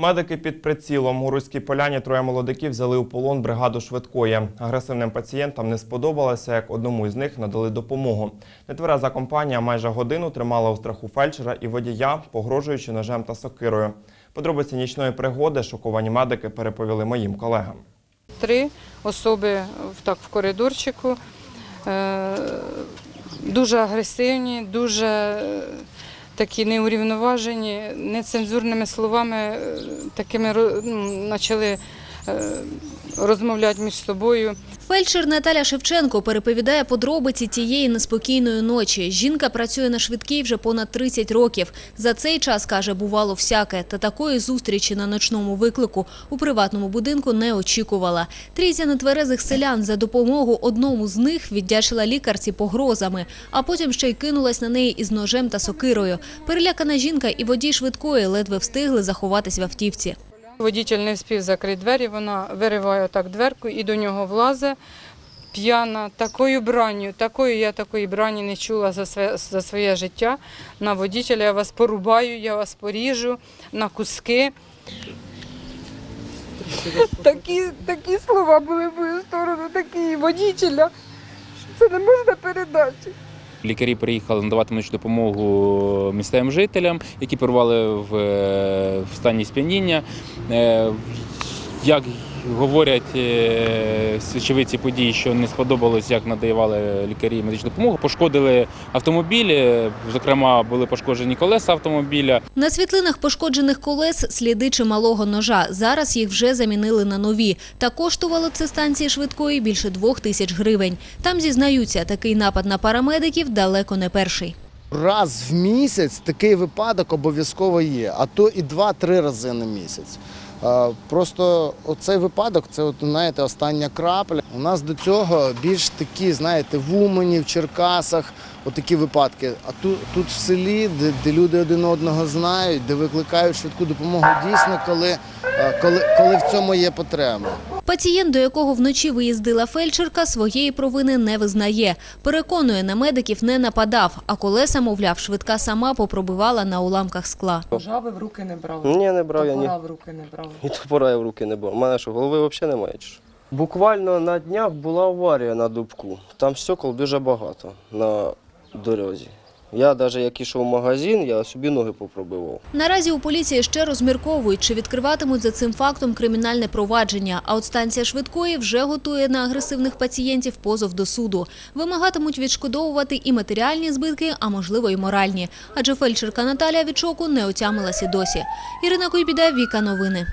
Медики під прицілом у Руській поляні троє молодиків взяли у полон бригаду швидкої. Агресивним пацієнтам не сподобалося, як одному із них надали допомогу. Нетвереза компанія майже годину тримала у страху фельдшера і водія, погрожуючи ножем та сокирою. Подробиці нічної пригоди шоковані медики переповіли моїм колегам. Три особи так в коридорчику. Е, Дуже агресивні, дуже такі неурівноважені, нецензурними словами е, такими ну, почали е, розмовляти між собою. Фельдшер Наталя Шевченко переповідає подробиці тієї неспокійної ночі. Жінка працює на швидкій вже понад 30 років. За цей час, каже, бувало всяке. Та такої зустрічі на ночному виклику у приватному будинку не очікувала. Трійця нетверезих селян за допомогу одному з них віддячила лікарці погрозами, а потім ще й кинулась на неї із ножем та сокирою. Перелякана жінка і водій швидкої ледве встигли заховатись в автівці. Водитель не встиг закрити двері, вона вириває так дверку і до нього влазить. П'яна, такою бранню, такою я такої брані не чула за своє, за своє життя. На водителя я вас порубаю, я вас поріжу на куски. Такі, такі слова були в мою сторону, такі водителя. Це не можна передати. Лікарі приїхали надавати медичну допомогу місцевим жителям, які перебували в, е, стані сп'яніння. Е, Як говорять е, очевидці події, що не сподобалось, як надавали лікарі медичну допомогу. Пошкодили автомобілі, зокрема, були пошкоджені колеса автомобіля. На світлинах пошкоджених колес сліди чималого ножа. Зараз їх вже замінили на нові. Та коштувало це станції швидкої більше двох тисяч гривень. Там зізнаються, такий напад на парамедиків далеко не перший. Раз в місяць такий випадок обов'язково є, а то і два-три рази на місяць. Просто оцей випадок це, знаєте, остання крапля. У нас до цього більш такі, знаєте, в Умані, в Черкасах, отакі випадки. А тут, тут в селі, де, де люди один одного знають, де викликають швидку допомогу дійсно, коли, коли, коли в цьому є потреба. Пацієнт, до якого вночі виїздила фельдшерка, своєї провини не визнає. Переконує, на медиків не нападав, а колеса, мовляв, швидка сама попробивала на уламках скла. Ножа в руки не брали? Ні, не брав я ні. Топора в руки не брали. І топора я в руки не брав. У мене що, голови взагалі немає. Буквально на днях була аварія на дубку. Там стекол дуже багато на дорозі. Я навіть як ішов в магазин, я собі ноги попробивав. Наразі у поліції ще розмірковують, чи відкриватимуть за цим фактом кримінальне провадження. А от станція швидкої вже готує на агресивних пацієнтів позов до суду. Вимагатимуть відшкодовувати і матеріальні збитки, а можливо і моральні. Адже фельдшерка Наталія від шоку не отямилась і досі. Ірина Койбіда, Віка Новини.